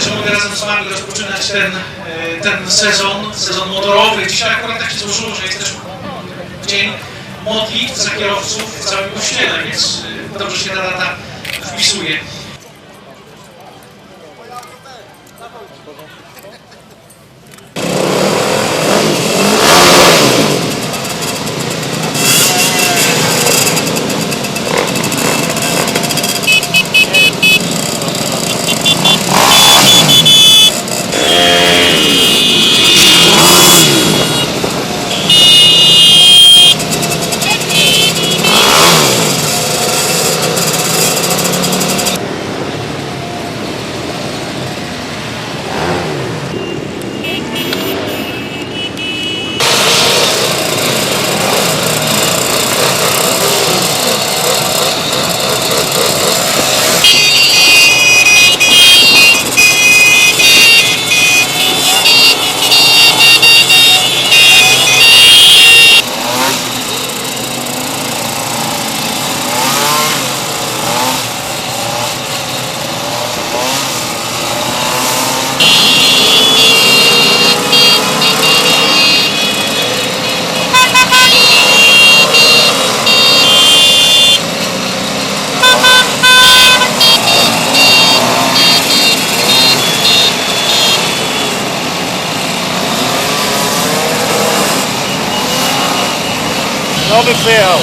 że mogę razem z Wami rozpoczynać ten, e, ten sezon, sezon motorowy. Dzisiaj akurat tak się złożyło, że jest też dzień modlitw za kierowców w całym kościele, więc e, dobrze się ta data wpisuje. Não me ferram.